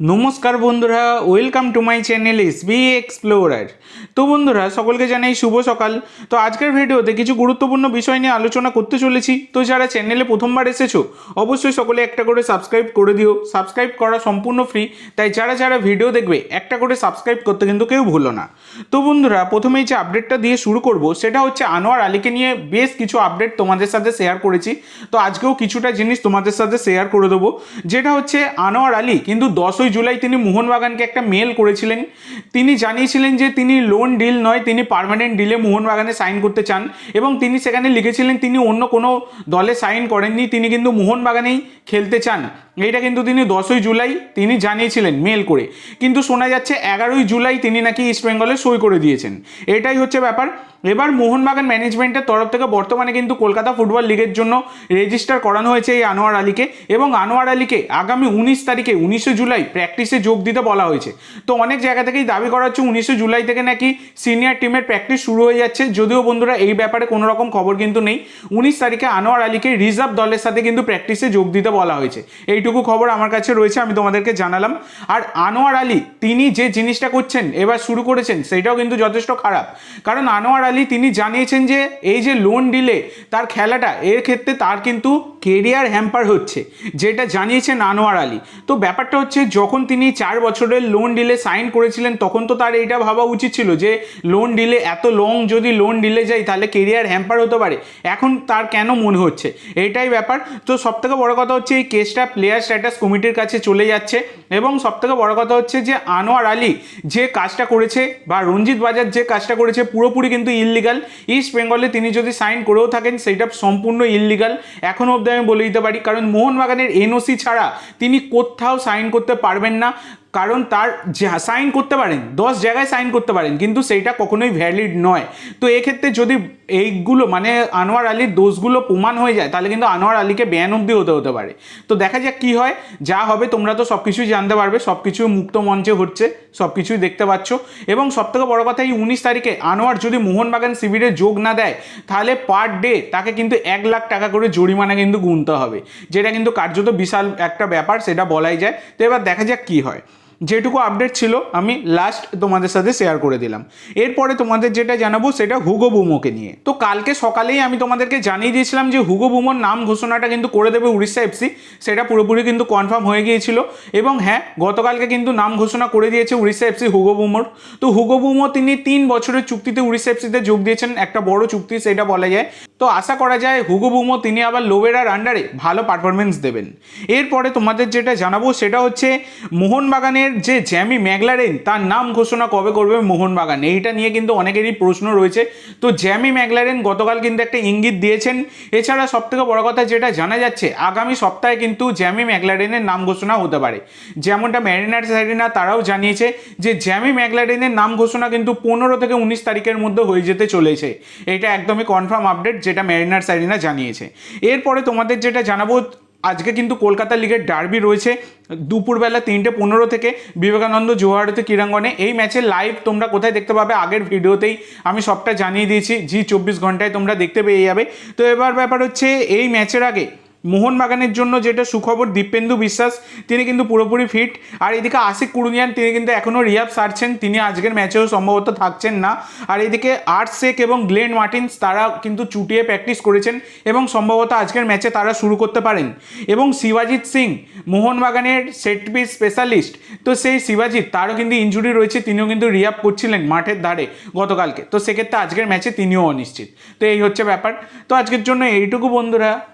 নমস্কার বন্ধুরা welcome to my channel S B explorer তো বন্ধুরা, সকলকে জানাই শুভ সকাল। তো আজকের ভিডিওতে কিছু গুরুত্বপূর্ণ বিষয় নিয়ে আলোচনা করতে চলেছি। তো যারা চ্যানেলে প্রথমবার এসেছ, অবশ্যই সকলে একটা করে সাবস্ক্রাইব করে দিও। সাবস্ক্রাইব করা সম্পূর্ণ ফ্রি তাই যারা যারা ভিডিও দেখবে, একটা করে সাবস্ক্রাইব করতে কিন্তু কেউ ভুলো না। তো বন্ধুরা, প্রথমেই যে আপডেটটা দিয়ে শুরু করব, সেটা হচ্ছে আনোয়ার আলীকে নিয়ে বেশ কিছু আপডেট তোমাদের সাথে শেয়ার করেছি। তো আজকেও কিছুটা জিনিস তোমাদের সাথে শেয়ার করে দেবো। যেটা হচ্ছে আনোয়ার আলী কিন্তু দশই জুলাই তিনি মোহনবাগানকে একটা মেল করেছিলেন। তিনি জানিয়েছিলেন যে তিনি লোন ডিল নয়, তিনি পারমানেন্ট ডিলে মোহনবাগানে সাইন করতে চান এবং তিনি সেখানে লিখেছিলেন তিনি অন্য কোনো দলে সাইন করেননি, তিনি কিন্তু মোহনবাগানেই খেলতে চান। এটা কিন্তু তিনি দশই জুলাই তিনি জানিয়েছিলেন মেল করে। কিন্তু শোনা যাচ্ছে এগারোই জুলাই তিনি নাকি ইস্টবেঙ্গলে সই করে দিয়েছেন। এটাই হচ্ছে ব্যাপার। এবার মোহনবাগান ম্যানেজমেন্টের তরফ থেকে বর্তমানে কিন্তু কলকাতা ফুটবল লিগের জন্য রেজিস্টার করানো হয়েছে এই আনোয়ার আলীকে এবং আনোয়ার আলীকে আগামী উনিশ তারিখে, উনিশে জুলাই প্র্যাকটিসে যোগ দিতে বলা হয়েছে। তো অনেক জায়গা থেকেই দাবি করা হচ্ছে উনিশে জুলাই থেকে নাকি সিনিয়র টিমের প্র্যাকটিস শুরু হয়ে যাচ্ছে। যদিও বন্ধুরা এই ব্যাপারে কোনো রকম খবর কিন্তু নেই। উনিশ তারিখে আনোয়ার আলীকে রিজার্ভ দলের সাথে কিন্তু প্র্যাকটিসে যোগ দিতে বলা হয়েছে। এইটুকু খবর আমার কাছে রয়েছে, আমি তোমাদেরকে জানালাম। আর আনোয়ার আলী, তিনি যে জিনিসটা করছেন, এবার শুরু করেছেন, সেটাও কিন্তু যথেষ্ট খারাপ। কারণ আনোয়ার আলী, তিনি জানিয়েছেন যে, এই যে লোন ডিলে তার খেলাটা, এর ক্ষেত্রে তার কিন্তু কেরিয়ার হ্যাম্পার হচ্ছে, যেটা জানিয়েছেন আনোয়ার আলী। তো ব্যাপারটা হচ্ছে, যখন তিনি চার বছরের লোন ডিলে সাইন করেছিলেন, তখন তো তার এইটা ভাবা উচিত ছিল যে লোন ডিলে এত লং যদি লোন ডিলে যাই, তাহলে কেরিয়ার হ্যাম্পার হতে পারে। এখন তার কেন মনে হচ্ছে? এটাই ব্যাপার। তো সবথেকে বড় কথা হচ্ছে এই কেসটা প্লেয়ার স্ট্যাটাস কমিটির কাছে চলে যাচ্ছে। এবং সবথেকে বড় কথা হচ্ছে যে আনোয়ার আলী যে কাজটা করেছে বা রঞ্জিত বাজার যে কাজটা করেছে পুরোপুরি কিন্তু ইললিগাল ইস্ট বেঙ্গলে তিনি যদি সাইন করেও থাকেন, সেইটা সম্পূর্ণ ইললিগাল এখনও অবধি আমি বলে দিতে পারি, কারণ মোহনবাগানের এনওসি ছাড়া তিনি কোথাও সাইন করতে পারবেন না। কারণ তার সাইন করতে পারেন, দশ জায়গায় সাইন করতে পারেন, কিন্তু সেইটা কখনোই ভ্যালিড নয়। তো এক্ষেত্রে যদি এইগুলো মানে আনোয়ার আলীর দোষগুলো প্রমাণ হয়ে যায়, তাহলে কিন্তু আনোয়ার আলীকে ব্যান অব্দি হতে হতে পারে। তো দেখা যাক কী হয়, যা হবে তোমরা তো সব কিছুই জানতে পারবে সব কিছু মুক্ত মঞ্চে হচ্ছে সব কিছুই দেখতে পাচ্ছ। এবং সবথেকে বড় কথা, এই উনিশ তারিখে আনোয়ার যদি মোহনবাগান শিবিরে যোগ না দেয়, তাহলে পার ডে তাকে কিন্তু এক লাখ টাকা করে জরিমানা কিন্তু গুনতে হবে। যেটা কিন্তু কার্যত বিশাল একটা ব্যাপার, সেটা বলাই যায়। তো এবার দেখা যাক কী হয়। যেটুকু আপডেট ছিল, আমি লাস্ট তোমাদের সাথে শেয়ার করে দিলাম। এরপরে তোমাদের যেটা জানাব, সেটা হুগো বুমোকে নিয়ে। তো কালকে সকালেই আমি তোমাদেরকে জানিয়ে দিয়েছিলাম যে হুগো বুমোর নাম ঘোষণাটা কিন্তু করে দেবে উড়িষ্যা এফসি সেটা পুরোপুরি কিন্তু কনফার্ম হয়ে গিয়েছিল। এবং হ্যাঁ গতকালকে কিন্তু নাম ঘোষণা করে দিয়েছে উড়িষ্যা এফসি হুগো বুমোর। তো হুগো বুমো তিনি তিন বছরের চুক্তিতে উড়িষ্যা এফসিতে যোগ দিয়েছেন, একটা বড় চুক্তি সেটা বলা যায়। তো আশা করা যায় হুগো বুমো তিনি আবার লোবেরার আন্ডারে ভালো পারফরমেন্স দেবেন। এরপরে তোমাদের যেটা জানাব, সেটা হচ্ছে মোহনবাগানের যে জ্যামি ম্যাগলারেন তার নাম ঘোষণা কবে করবে মোহনবাগান? এইটা নিয়ে কিন্তু অনেকেরই প্রশ্ন রয়েছে। তো জ্যামি ম্যাগলারেন গতকাল কিন্তু একটা ইঙ্গিত দিয়েছেন। এছাড়া সবথেকে বড় কথা যেটা জানা যাচ্ছে, আগামী সপ্তাহে কিন্তু জ্যামি ম্যাগলারেনের নাম ঘোষণা হতে পারে। যেমনটা ম্যারিনার সাইডিনা তারাও জানিয়েছে যে, জ্যামি ম্যাগলারেনের নাম ঘোষণা কিন্তু পনেরো থেকে উনিশ তারিখের মধ্যে হয়ে যেতে চলেছে। এটা একদমই কনফার্ম আপডেট যেটা ম্যারিনার সাইডিনা জানিয়েছে। এরপরে তোমাদের যেটা জানাব আজকে কিন্তু কলকাতা লিগের ডার্বি রয়েছে দুপুরবেলা তিনটে পনেরো থেকে বিবেকানন্দ জোহারতে ক্রীড়াঙ্গনে। এই ম্যাচের লাইভ তোমরা কোথায় দেখতে পাবে? আগের ভিডিওতেই আমি সবটা জানিয়ে দিয়েছি। জি, চব্বিশ ঘন্টায় তোমরা দেখতে পেয়ে যাবে। তো এবার ব্যাপার হচ্ছে, এই ম্যাচের আগে মোহনবাগানের জন্য যেটা সুখবর, দীপেন্দু বিশ্বাস, তিনি কিন্তু পুরোপুরি ফিট আর এদিকে আশিক কুরুনিয়ান, তিনি কিন্তু এখনও রিয়াব সারছেন। তিনি আজকের ম্যাচেও সম্ভবত থাকছেন না। আর এদিকে আর্ট শেখ এবং গ্লেন মার্টিন্স, তারা কিন্তু চুটিয়ে প্র্যাকটিস করেছেন এবং সম্ভবত আজকের ম্যাচে তারা শুরু করতে পারেন। এবং শিবাজিৎ সিং, মোহনবাগানের সেট পিস স্পেশালিস্ট তো সেই শিবাজিৎ, তারও কিন্তু ইঞ্জুরি রয়েছে, তিনিও কিন্তু রিয়াব করছিলেন মাঠের ধারে গতকালকে। তো সেক্ষেত্রে আজকের ম্যাচে তিনিও অনিশ্চিত। তো এই হচ্ছে ব্যাপার। তো আজকের জন্য এইটুকু বন্ধুরা।